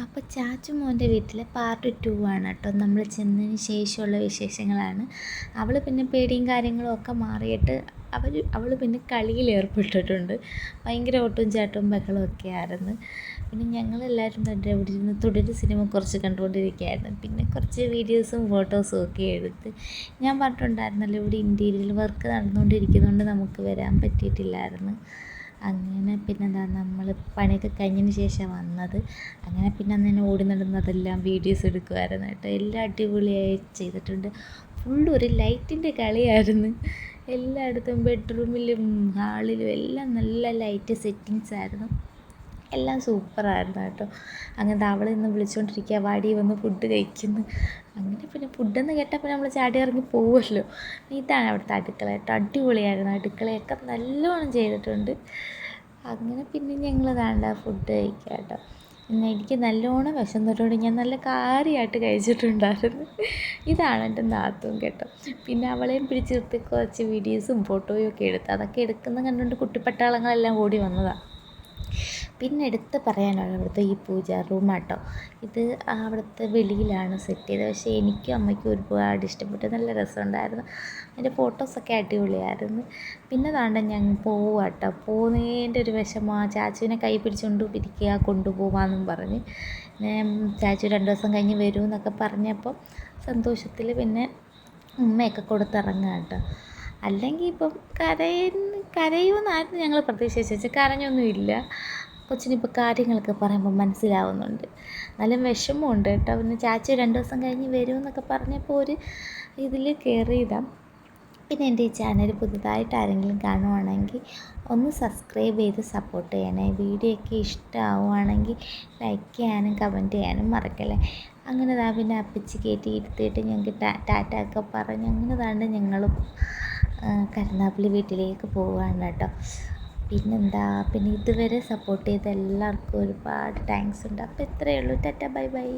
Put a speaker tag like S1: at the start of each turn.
S1: അപ്പോൾ ചാച്ചു മോന്റെ വീട്ടിലെ പാർട്ട് ടു ആണ് കേട്ടോ നമ്മൾ ചെന്നതിന് ശേഷമുള്ള വിശേഷങ്ങളാണ്. അവൾ പിന്നെ പേടിയും കാര്യങ്ങളും ഒക്കെ മാറിയിട്ട് അവർ അവൾ പിന്നെ കളിയിൽ ഏർപ്പെട്ടിട്ടുണ്ട്. ഭയങ്കര ഓട്ടവും ചാട്ടവും ബഹളവും ഒക്കെ ആയിരുന്നു. പിന്നെ ഞങ്ങളെല്ലാവരും തന്നെ ഇവിടെ ഇരുന്ന് തുടരു സിനിമ കുറച്ച് കണ്ടുകൊണ്ടിരിക്കുകയായിരുന്നു. പിന്നെ കുറച്ച് വീഡിയോസും ഫോട്ടോസും ഒക്കെ എടുത്ത് ഞാൻ പറഞ്ഞിട്ടുണ്ടായിരുന്നല്ലോ ഇവിടെ ഇന്റീരിയൽ വർക്ക് നടന്നുകൊണ്ടിരിക്കുന്നതുകൊണ്ട് നമുക്ക് വരാൻ പറ്റിയിട്ടില്ലായിരുന്നു. അങ്ങനെ പിന്നെന്താ നമ്മൾ പണിയൊക്കെ കഴിഞ്ഞതിന് ശേഷം വന്നത്. അങ്ങനെ പിന്നെ അന്ന് തന്നെ ഓടി നടന്നതെല്ലാം വീഡിയോസ് എടുക്കുമായിരുന്നു കേട്ടോ. എല്ലാം അടിപൊളിയായി ചെയ്തിട്ടുണ്ട്. ഫുള്ള് ഒരു ലൈറ്റിന്റെ കളിയായിരുന്നു. എല്ലായിടത്തും ബെഡ്റൂമിലും ഹാളിലും എല്ലാം നല്ല ലൈറ്റ് സെറ്റിങ്സ് ആയിരുന്നു. എല്ലാം സൂപ്പറായിരുന്നു കേട്ടോ. അങ്ങനത്തെ അവൾ ഇന്ന് വിളിച്ചുകൊണ്ടിരിക്കുക വാടി വന്ന് ഫുഡ് കഴിക്കുന്നു. അങ്ങനെ പിന്നെ ഫുഡെന്ന് കേട്ടപ്പോൾ നമ്മൾ ചാടി ഇറങ്ങി പോവുമല്ലോ ഇതാണ് അവിടുത്തെ അടുക്കള കേട്ടോ. അടിപൊളിയായിരുന്നു. അടുക്കളയൊക്കെ നല്ലോണം ചെയ്തിട്ടുണ്ട്. അങ്ങനെ പിന്നെ ഞങ്ങൾ വേണ്ട ഫുഡ് കഴിക്കുക കേട്ടോ. പിന്നെ എനിക്ക് നല്ലോണം വിശന്നിട്ടുണ്ട് ഞാൻ നല്ല കാര്യമായിട്ട് കഴിച്ചിട്ടുണ്ടായിരുന്നു. ഇതാണ് എന്റെ നാത്തും കേട്ടോ. പിന്നെ അവളെയും പിടിച്ചിരുത്തി കുറച്ച് വീഡിയോസും ഫോട്ടോയും ഒക്കെ എടുത്ത്. അതൊക്കെ എടുക്കുന്ന കണ്ടുകൊണ്ട് കുട്ടിപ്പട്ടാളങ്ങളെല്ലാം ഓടി വന്നതാണ് പിന്നെ എടുത്ത് പറയാനുള്ള അവിടുത്തെ ഈ പൂജ റൂമാട്ടോ. ഇത് അവിടുത്തെ വെളിയിലാണ് സെറ്റ് ചെയ്തത്. പക്ഷേ എനിക്കും അമ്മയ്ക്കും ഒരുപാട് ഇഷ്ടപ്പെട്ടു. നല്ല രസമുണ്ടായിരുന്നു. അതിന്റെ ഫോട്ടോസൊക്കെ അടിപൊളിയായിരുന്നു. പിന്നെ താണ്ട ഞങ്ങൾ പോവുക കേട്ടോ പോകുന്നതിന്റെ ഒരു വിഷമം ചാച്ചുവിനെ കൈ പിടിച്ചുകൊണ്ട് പിരിക്കുക കൊണ്ടുപോകാമെന്നും പറഞ്ഞ്. ചാച്ചു രണ്ട് ദിവസം കഴിഞ്ഞ് വരും എന്നൊക്കെ പറഞ്ഞപ്പോൾ സന്തോഷത്തിൽ പിന്നെ ഉമ്മയൊക്കെ കൊടുത്തിറങ്ങുക കേട്ടോ അല്ലെങ്കിൽ ഇപ്പം കരയുന്ന കരയുമെന്നായിരുന്നു ഞങ്ങൾ പ്രതീക്ഷിച്ചത്. കരഞ്ഞൊന്നുമില്ല. കൊച്ചിനിപ്പോൾ കാര്യങ്ങളൊക്കെ പറയുമ്പോൾ മനസ്സിലാവുന്നുണ്ട്. നല്ല വിഷമമുണ്ട് കേട്ടോ. പിന്നെ ചാച്ചി രണ്ട് ദിവസം കഴിഞ്ഞ് വരുമെന്നൊക്കെ പറഞ്ഞപ്പോൾ ഒരു ഇതിൽ കയറിയതാണ് പിന്നെ എന്റെ ഈ ചാനൽ പുതുതായിട്ട് ആരെങ്കിലും കാണുവാണെങ്കിൽ ഒന്ന് സബ്സ്ക്രൈബ് ചെയ്ത് സപ്പോർട്ട് ചെയ്യണേ. വീഡിയോ ഒക്കെ ഇഷ്ടമാവുകയാണെങ്കിൽ ലൈക്ക് ചെയ്യാനും കമന്റ് ചെയ്യാനും മറക്കല്ലേ. അങ്ങനെ താ പിന്നെ അപ്പിച്ച് കയറ്റി ഇരുത്തിയിട്ട് ഞങ്ങൾക്ക് ടാറ്റ ഒക്കെ പറഞ്ഞ് അങ്ങനെ താണ്ട് ഞങ്ങളും കരുനാപ്പള്ളി വീട്ടിലേക്ക് പോവുകയാണ് കേട്ടോ. പിന്നെന്താ പിന്നെ ഇതുവരെ സപ്പോർട്ട് ചെയ്ത എല്ലാവർക്കും ഒരുപാട് താങ്ക്സ് ഉണ്ട്. അപ്പോൾ ഇത്രയേ ഉള്ളൂ. Tata bye bye.